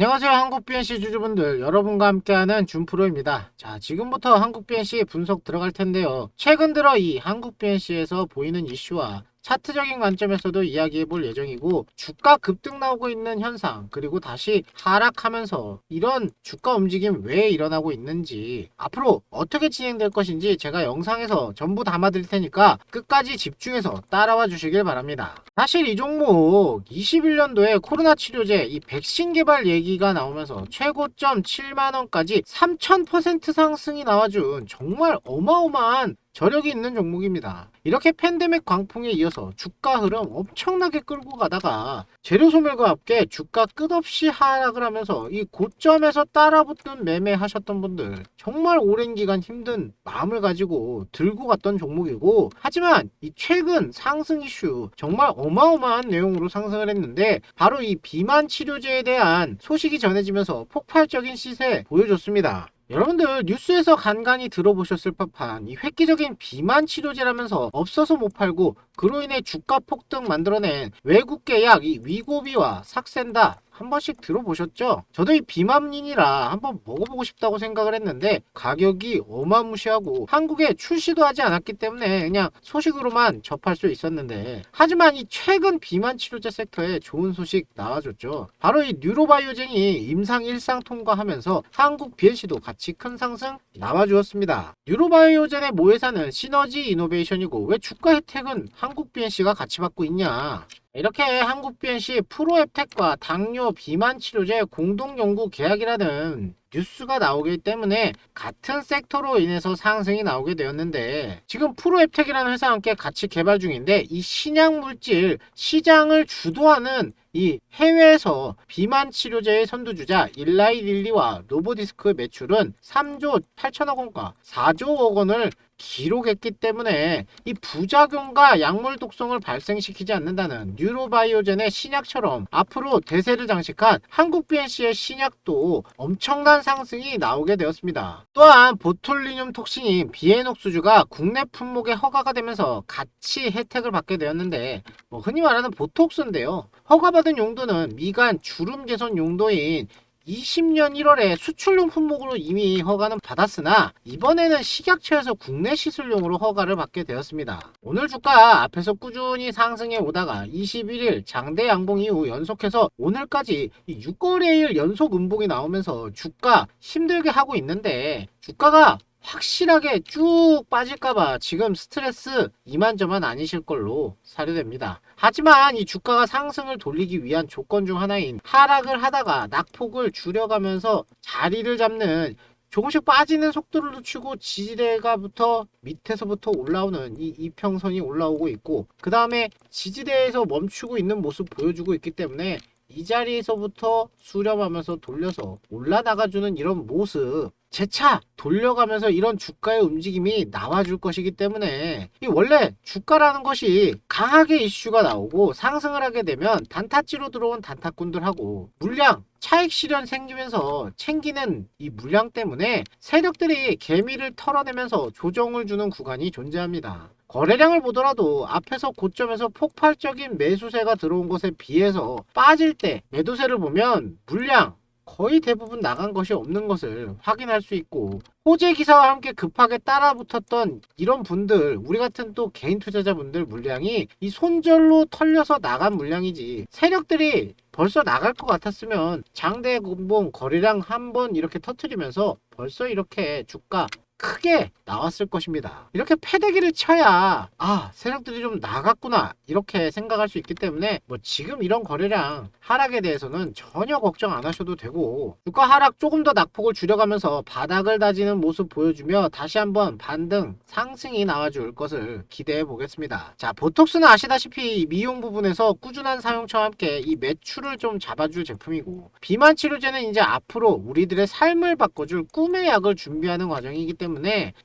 안녕하세요. 한국 BNC 주주분들 여러분과 함께하는 준프로입니다. 자 지금부터 한국 BNC 분석 들어갈 텐데요. 최근 들어 이 한국 BNC에서 보이는 이슈와 차트적인 관점에서도 이야기해 볼 예정이고 주가 급등 나오고 있는 현상 그리고 다시 하락하면서 이런 주가 움직임 왜 일어나고 있는지 앞으로 어떻게 진행될 것인지 제가 영상에서 전부 담아 드릴 테니까 끝까지 집중해서 따라와 주시길 바랍니다. 사실 이 종목 21년도에 코로나 치료제 이 백신 개발 얘기가 나오면서 최고점 7만원까지 3000% 상승이 나와준 정말 어마어마한 저력이 있는 종목입니다. 이렇게 팬데믹 광풍에 이어서 주가 흐름 엄청나게 끌고 가다가 재료 소멸과 함께 주가 끝없이 하락을 하면서 이 고점에서 따라붙는 매매 하셨던 분들 정말 오랜 기간 힘든 마음을 가지고 들고 갔던 종목이고 하지만 이 최근 상승 이슈 정말 어마어마한 내용으로 상승을 했는데 바로 이 비만 치료제에 대한 소식이 전해지면서 폭발적인 시세 보여줬습니다. 여러분들 뉴스에서 간간히 들어보셨을 법한 이 획기적인 비만 치료제라면서 없어서 못 팔고 그로 인해 주가 폭등 만들어낸 외국 계 약 이 위고비와 삭센다 한 번씩 들어보셨죠? 저도 이 비만인이라 한번 먹어보고 싶다고 생각을 했는데 가격이 어마무시하고 한국에 출시도 하지 않았기 때문에 그냥 소식으로만 접할 수 있었는데 하지만 이 최근 비만 치료제 섹터에 좋은 소식 나와줬죠. 바로 이 뉴로바이오젠이 임상 일상 통과하면서 한국 BNC도 같이 큰 상승 나와주었습니다. 뉴로바이오젠의 모회사는 시너지 이노베이션이고 왜 주가 혜택은 한국 BNC가 같이 받고 있냐? 이렇게 한국 BNC 프로앱텍과 당뇨 비만 치료제 공동 연구 계약이라는 뉴스가 나오기 때문에 같은 섹터로 인해서 상승이 나오게 되었는데 지금 프로앱텍이라는 회사와 함께 같이 개발 중인데 이 신약 물질 시장을 주도하는 이 해외에서 비만 치료제의 선두주자 일라이 릴리와 노보디스크의 매출은 3조 8천억 원과 4조억 원을 기록했기 때문에 이 부작용과 약물 독성을 발생시키지 않는다는 뉴로바이오젠의 신약처럼 앞으로 대세를 장식한 한국 BNC의 신약도 엄청난 상승이 나오게 되었습니다. 또한 보톨리늄 톡신인 비에녹수주가 국내 품목에 허가가 되면서 같이 혜택을 받게 되었는데 뭐 흔히 말하는 보톡스인데요. 허가받은 용도는 미간 주름 개선 용도인 20년 1월에 수출용 품목으로 이미 허가는 받았으나 이번에는 식약처에서 국내 시술용으로 허가를 받게 되었습니다. 오늘 주가 앞에서 꾸준히 상승해 오다가 21일 장대 양봉 이후 연속해서 오늘까지 6거래일 연속 음봉이 나오면서 주가 힘들게 하고 있는데 주가가 확실하게 쭉 빠질까봐 지금 스트레스 이만저만 아니실 걸로 사료됩니다. 하지만 이 주가가 상승을 돌리기 위한 조건 중 하나인 하락을 하다가 낙폭을 줄여가면서 자리를 잡는 조금씩 빠지는 속도를 늦추고 지지대가부터 밑에서부터 올라오는 이 이평선이 올라오고 있고 그 다음에 지지대에서 멈추고 있는 모습 보여주고 있기 때문에 이 자리에서부터 수렴하면서 돌려서 올라나가주는 이런 모습 재차 돌려가면서 이런 주가의 움직임이 나와줄 것이기 때문에 이 원래 주가라는 것이 강하게 이슈가 나오고 상승을 하게 되면 단타찌로 들어온 단타꾼들하고 물량 차익 실현 생기면서 챙기는 이 물량 때문에 세력들이 개미를 털어내면서 조정을 주는 구간이 존재합니다. 거래량을 보더라도 앞에서 고점에서 폭발적인 매수세가 들어온 것에 비해서 빠질 때 매도세를 보면 물량 거의 대부분 나간 것이 없는 것을 확인할 수 있고 호재 기사와 함께 급하게 따라붙었던 이런 분들 우리 같은 또 개인 투자자분들 물량이 이 손절로 털려서 나간 물량이지 세력들이 벌써 나갈 것 같았으면 장대 공봉 거래량 한번 이렇게 터트리면서 벌써 이렇게 주가 크게 나왔을 것입니다. 이렇게 패대기를 쳐야 아 세력들이 좀 나갔구나 이렇게 생각할 수 있기 때문에 뭐 지금 이런 거래량 하락에 대해서는 전혀 걱정 안 하셔도 되고 주가 하락 조금 더 낙폭을 줄여가면서 바닥을 다지는 모습 보여주며 다시 한번 반등 상승이 나와줄 것을 기대해 보겠습니다. 자 보톡스는 아시다시피 이 미용 부분에서 꾸준한 사용처와 함께 이 매출을 좀 잡아줄 제품이고 비만 치료제는 이제 앞으로 우리들의 삶을 바꿔줄 꿈의 약을 준비하는 과정이기 때문에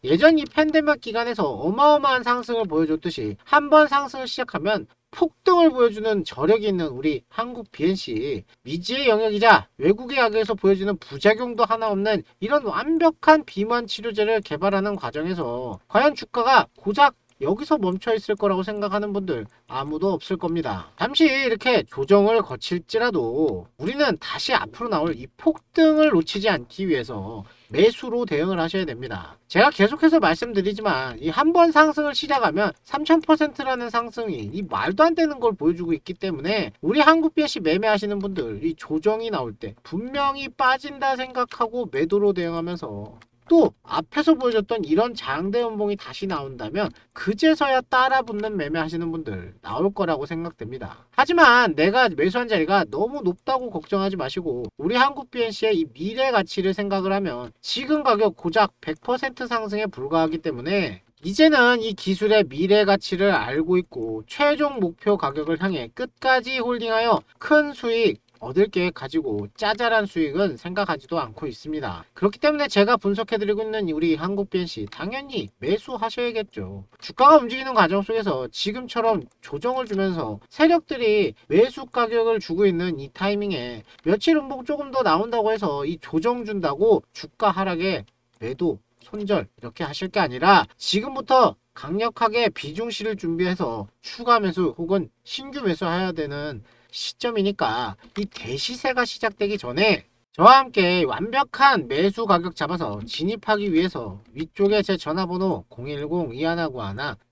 예전 이 팬데믹 기간에서 어마어마한 상승을 보여줬듯이 한 번 상승을 시작하면 폭등을 보여주는 저력이 있는 우리 한국 BNC 미지의 영역이자 외국의 약에서 보여주는 부작용도 하나 없는 이런 완벽한 비만 치료제를 개발하는 과정에서 과연 주가가 고작 여기서 멈춰 있을 거라고 생각하는 분들 아무도 없을 겁니다. 잠시 이렇게 조정을 거칠지라도 우리는 다시 앞으로 나올 이 폭등을 놓치지 않기 위해서 매수로 대응을 하셔야 됩니다. 제가 계속해서 말씀드리지만 이 한 번 상승을 시작하면 3000%라는 상승이 이 말도 안 되는 걸 보여주고 있기 때문에 우리 한국 BSC 매매하시는 분들 이 조정이 나올 때 분명히 빠진다 생각하고 매도로 대응하면서 또 앞에서 보여줬던 이런 장대 연봉이 다시 나온다면 그제서야 따라붙는 매매하시는 분들 나올 거라고 생각됩니다. 하지만 내가 매수한 자리가 너무 높다고 걱정하지 마시고 우리 한국 BNC의 이 미래 가치를 생각을 하면 지금 가격 고작 100% 상승에 불과하기 때문에 이제는 이 기술의 미래 가치를 알고 있고 최종 목표 가격을 향해 끝까지 홀딩하여 큰 수익 얻을 계획 가지고 짜잘한 수익은 생각하지도 않고 있습니다. 그렇기 때문에 제가 분석해드리고 있는 우리 한국 BNC 당연히 매수하셔야겠죠. 주가가 움직이는 과정 속에서 지금처럼 조정을 주면서 세력들이 매수 가격을 주고 있는 이 타이밍에 며칠 음봉 조금 더 나온다고 해서 이 조정 준다고 주가 하락에 매도 손절 이렇게 하실 게 아니라 지금부터 강력하게 비중실을 준비해서 추가 매수 혹은 신규 매수해야 되는 시점이니까 이 대시세가 시작되기 전에 저와 함께 완벽한 매수 가격 잡아서 진입하기 위해서 위쪽에 제 전화번호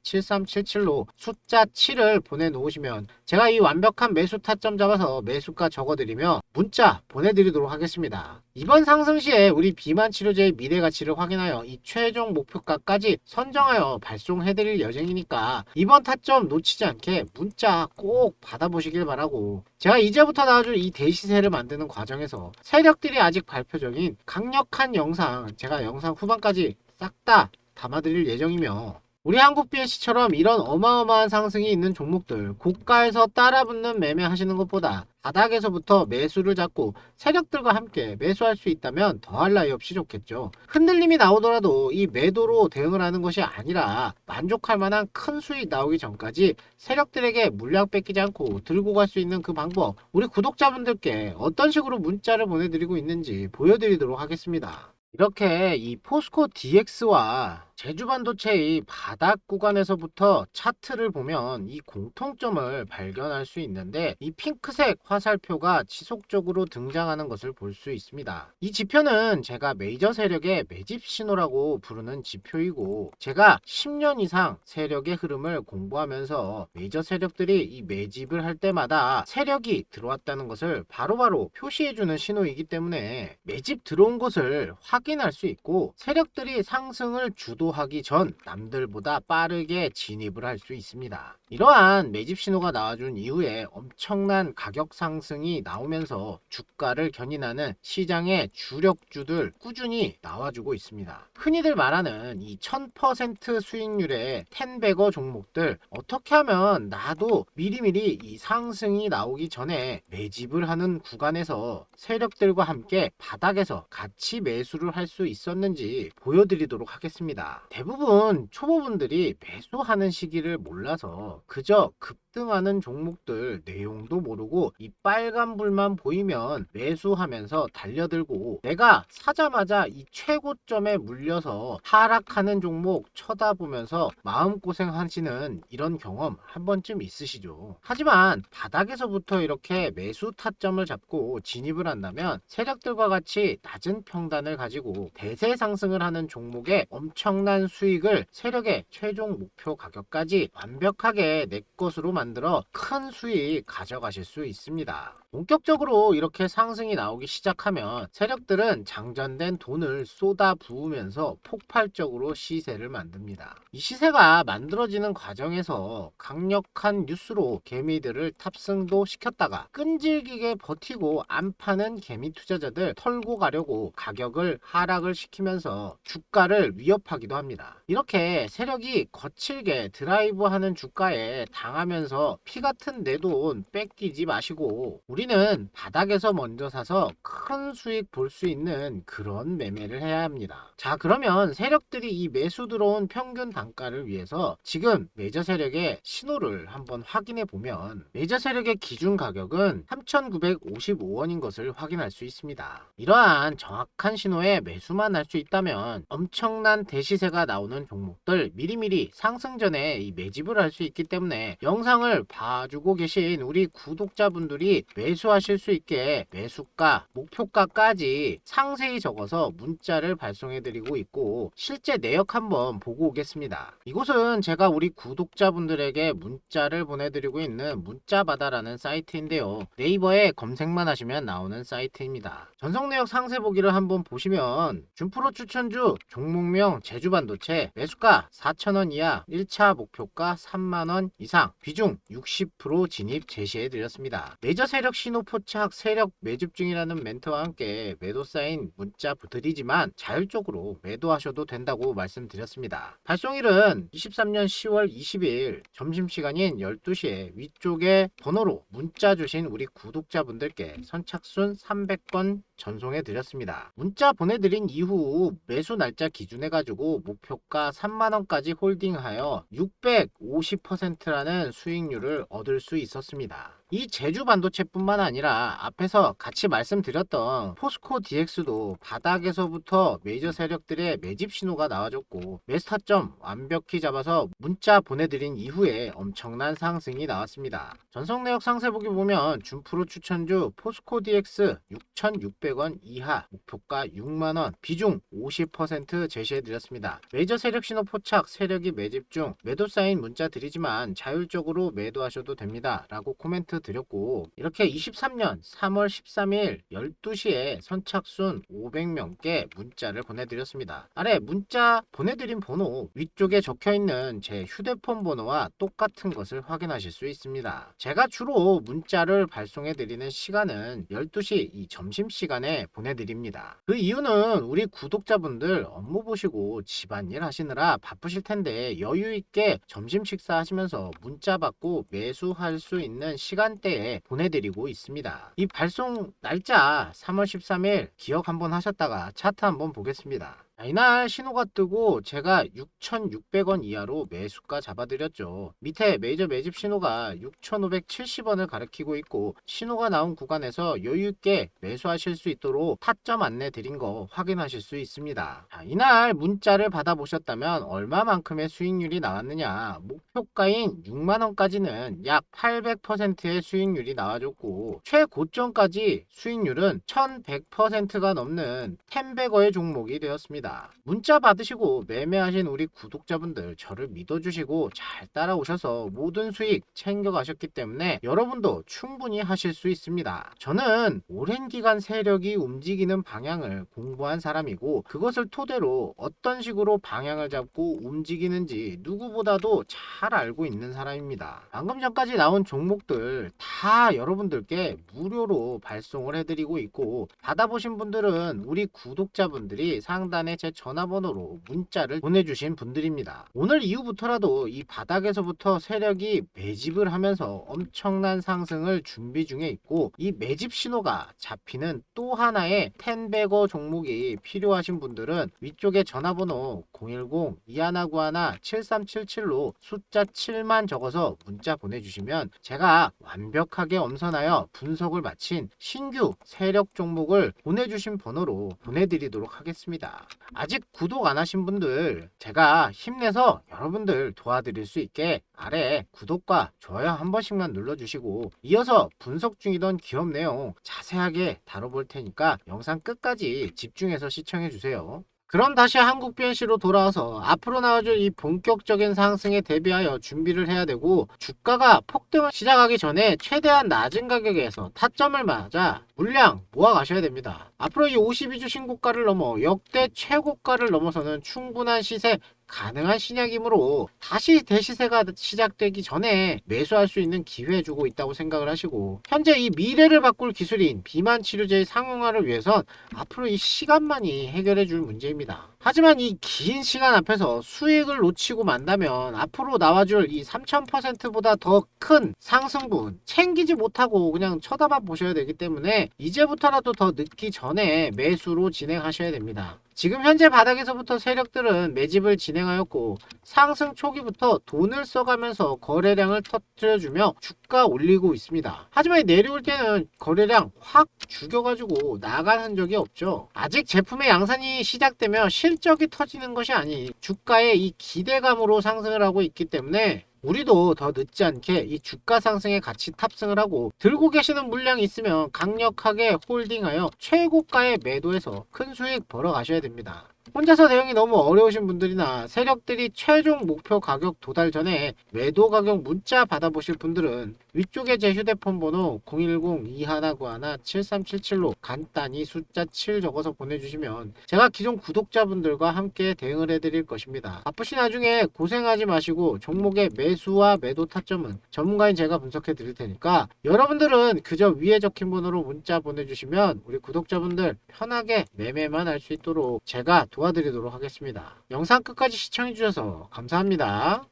010-2191-7377로 숫자 7을 보내놓으시면 제가 이 완벽한 매수 타점 잡아서 매수가 적어드리며 문자 보내드리도록 하겠습니다. 이번 상승 시에 우리 비만 치료제의 미래 가치를 확인하여 이 최종 목표가까지 선정하여 발송해드릴 예정이니까 이번 타점 놓치지 않게 문자 꼭 받아보시길 바라고 제가 이제부터 나와줄 이 대시세를 만드는 과정에서 세력들이 아직 발표적인 강력한 영상 제가 영상 후반까지 싹 다 담아드릴 예정이며 우리 한국 BNC처럼 이런 어마어마한 상승이 있는 종목들 고가에서 따라붙는 매매 하시는 것보다 바닥에서부터 매수를 잡고 세력들과 함께 매수할 수 있다면 더할 나위 없이 좋겠죠. 흔들림이 나오더라도 이 매도로 대응을 하는 것이 아니라 만족할 만한 큰 수익 나오기 전까지 세력들에게 물량 뺏기지 않고 들고 갈 수 있는 그 방법 우리 구독자분들께 어떤 식으로 문자를 보내드리고 있는지 보여드리도록 하겠습니다. 이렇게 이 포스코 DX와 제주 반도체의 바닥 구간에서부터 차트를 보면 이 공통점을 발견할 수 있는데 이 핑크색 화살표가 지속적으로 등장하는 것을 볼 수 있습니다. 이 지표는 제가 메이저 세력의 매집 신호라고 부르는 지표이고 제가 10년 이상 세력의 흐름을 공부하면서 메이저 세력들이 이 매집을 할 때마다 세력이 들어왔다는 것을 바로바로 표시해주는 신호이기 때문에 매집 들어온 것을 확인할 수 있고 세력들이 상승을 주도 하기 전 남들보다 빠르게 진입을 할 수 있습니다. 이러한 매집 신호가 나와준 이후에 엄청난 가격 상승이 나오면서 주가를 견인하는 시장의 주력주들 꾸준히 나와주고 있습니다. 흔히들 말하는 이 1000% 수익률의 텐베거 종목들 어떻게 하면 나도 미리미리 이 상승이 나오기 전에 매집을 하는 구간에서 세력들과 함께 바닥에서 같이 매수를 할 수 있었는지 보여드리도록 하겠습니다. 대부분 초보분들이 매수하는 시기를 몰라서 그저 급 등하는 종목들 내용도 모르고 이 빨간불만 보이면 매수하면서 달려들고 내가 사자마자 이 최고점에 물려서 하락하는 종목 쳐다보면서 마음고생 하시는 이런 경험 한 번쯤 있으시죠. 하지만 바닥에서부터 이렇게 매수 타점을 잡고 진입을 한다면 세력들과 같이 낮은 평단을 가지고 대세 상승을 하는 종목에 엄청난 수익을 세력의 최종 목표 가격까지 완벽하게 내 것으로 만 들어 큰 수익 가져가실 수 있습니다. 본격적으로 이렇게 상승이 나오기 시작하면 세력들은 장전된 돈을 쏟아 부으면서 폭발적으로 시세를 만듭니다. 이 시세가 만들어지는 과정에서 강력한 뉴스로 개미들을 탑승도 시켰다가 끈질기게 버티고 안 파는 개미 투자자들 털고 가려고 가격을 하락을 시키면서 주가를 위협하기도 합니다. 이렇게 세력이 거칠게 드라이브하는 주가에 당하면서 하면서 피 같은 내 돈 뺏기지 마시고 우리 는 바닥에서 먼저 사서 큰 수익 볼 수 있는 그런 매매를 해야 합니다. 자 그러면 세력들이 이 매수 들어온 평균 단가를 위해서 지금 메이저 세력의 신호를 한번 확인해 보면 메이저 세력의 기준 가격은 3,955원인 것을 확인할 수 있습니다. 이러한 정확한 신호에 매수만 할 수 있다면 엄청난 대시세가 나오는 종목들 미리미리 상승 전에 이 매집을 할 수 있기 때문에 영상을 봐주고 계신 우리 구독자분들이 매 수하실 수 있게 매수가, 목표가까지 상세히 적어서 문자를 발송해 드리고 있고 실제 내역 한번 보고 오겠습니다. 이곳은 제가 우리 구독자분들에게 문자를 보내드리고 있는 문자바다라는 사이트인데요. 네이버에 검색만 하시면 나오는 사이트입니다. 전송 내역 상세 보기를 한번 보시면 준프로 추천주 종목명 제주반도체 매수가 4,000원 이하 1차 목표가 3만원 이상 비중 60% 진입 제시해 드렸습니다. 메이저 세력 신호 포착 세력 매집 중이라는 멘트와 함께 매도 사인 문자 부드리지만 자율적으로 매도하셔도 된다고 말씀드렸습니다. 발송일은 23년 10월 20일 점심시간인 12시에 위쪽에 번호로 문자 주신 우리 구독자분들께 선착순 300건 전송해 드렸습니다. 문자 보내드린 이후 매수 날짜 기준해 가지고 목표가 3만원까지 홀딩하여 650%라는 수익률을 얻을 수 있었습니다. 이 제주 반도체뿐만 아니라 앞에서 같이 말씀드렸던 포스코 DX도 바닥에서부터 메이저 세력들의 매집 신호가 나와줬고 매스타점 완벽히 잡아서 문자 보내드린 이후에 엄청난 상승이 나왔습니다. 전성 내역 상세 보기 보면 준프로 추천주 포스코 DX 6,600원 이하 목표가 6만원 비중 50% 제시해드렸습니다. 메이저 세력 신호 포착 세력이 매집 중 매도 사인 문자 드리지만 자율적으로 매도하셔도 됩니다. 라고 코멘트 드렸고 이렇게 23년 3월 13일 12시에 선착순 500명께 문자를 보내드렸습니다. 아래 문자 보내드린 번호 위쪽에 적혀있는 제 휴대폰 번호와 똑같은 것을 확인하실 수 있습니다. 제가 주로 문자를 발송해드리는 시간은 12시 이 점심시간에 보내드립니다. 그 이유는 우리 구독자분들 업무 보시고 집안일 하시느라 바쁘실 텐데 여유있게 점심 식사하시면서 문자 받고 매수할 수 있는 시간 대에 보내드리고 있습니다. 이 발송 날짜 3월 13일 기억 한번 하셨다가 차트 한번 보겠습니다. 자, 이날 신호가 뜨고 제가 6,600원 이하로 매수가 잡아드렸죠. 밑에 메이저 매집 신호가 6,570원을 가리키고 있고 신호가 나온 구간에서 여유있게 매수하실 수 있도록 타점 안내 드린 거 확인하실 수 있습니다. 자, 이날 문자를 받아보셨다면 얼마만큼의 수익률이 나왔느냐 목표가인 6만원까지는 약 800%의 수익률이 나와줬고 최고점까지 수익률은 1100%가 넘는 텐베거의 종목이 되었습니다. 문자 받으시고 매매하신 우리 구독자분들 저를 믿어주시고 잘 따라오셔서 모든 수익 챙겨가셨기 때문에 여러분도 충분히 하실 수 있습니다. 저는 오랜 기간 세력이 움직이는 방향을 공부한 사람이고 그것을 토대로 어떤 식으로 방향을 잡고 움직이는지 누구보다도 잘 알고 있는 사람입니다. 방금 전까지 나온 종목들 다 여러분들께 무료로 발송을 해드리고 있고 받아보신 분들은 우리 구독자분들이 상단에 제 전화번호로 문자를 보내주신 분들입니다. 오늘 이후부터라도 이 바닥에서부터 세력이 매집을 하면서 엄청난 상승을 준비 중에 있고 이 매집 신호가 잡히는 또 하나의 텐베거 종목이 필요하신 분들은 위쪽에 전화번호 010-2191-7377로 숫자 7만 적어서 문자 보내주시면 제가 완벽하게 엄선하여 분석을 마친 신규 세력 종목을 보내주신 번호로 보내드리도록 하겠습니다. 아직 구독 안 하신 분들 제가 힘내서 여러분들 도와드릴 수 있게 아래 구독과 좋아요 한 번씩만 눌러주시고 이어서 분석 중이던 기업 내용 자세하게 다뤄볼 테니까 영상 끝까지 집중해서 시청해주세요. 그럼 다시 한국 BNC로 돌아와서 앞으로 나와줄 이 본격적인 상승에 대비하여 준비를 해야 되고 주가가 폭등을 시작하기 전에 최대한 낮은 가격에서 타점을 맞아 물량 모아 가셔야 됩니다. 앞으로 이 52주 신고가를 넘어 역대 최고가를 넘어서는 충분한 시세 가능한 신약이므로 다시 대시세가 시작되기 전에 매수할 수 있는 기회 주고 있다고 생각을 하시고 현재 이 미래를 바꿀 기술인 비만 치료제의 상용화를 위해선 앞으로 이 시간만이 해결해 줄 문제입니다. 하지만 이 긴 시간 앞에서 수익을 놓치고 만다면 앞으로 나와줄 이 3000%보다 더 큰 상승분 챙기지 못하고 그냥 쳐다봐 보셔야 되기 때문에 이제부터라도 더 늦기 전에 매수로 진행하셔야 됩니다. 지금 현재 바닥에서부터 세력들은 매집을 진행하였고 상승 초기부터 돈을 써가면서 거래량을 터뜨려주며 주가 올리고 있습니다. 하지만 내려올 때는 거래량 확 죽여가지고 나간 흔적이 없죠. 아직 제품의 양산이 시작되며 실적이 터지는 것이 아닌 주가의 이 기대감으로 상승을 하고 있기 때문에 우리도 더 늦지 않게 이 주가 상승에 같이 탑승을 하고 들고 계시는 물량이 있으면 강력하게 홀딩하여 최고가에 매도해서 큰 수익 벌어 가셔야 됩니다. 혼자서 대응이 너무 어려우신 분들이나 세력들이 최종 목표 가격 도달 전에 매도 가격 문자 받아보실 분들은 위쪽에 제 휴대폰 번호 010-2191-7377로 간단히 숫자 7 적어서 보내주시면 제가 기존 구독자분들과 함께 대응을 해드릴 것입니다. 바쁘신 와중에 고생하지 마시고 종목의 매수와 매도 타점은 전문가인 제가 분석해 드릴 테니까 여러분들은 그저 위에 적힌 번호로 문자 보내주시면 우리 구독자분들 편하게 매매만 할 수 있도록 제가 도와드리도록 하겠습니다. 영상 끝까지 시청해주셔서 감사합니다.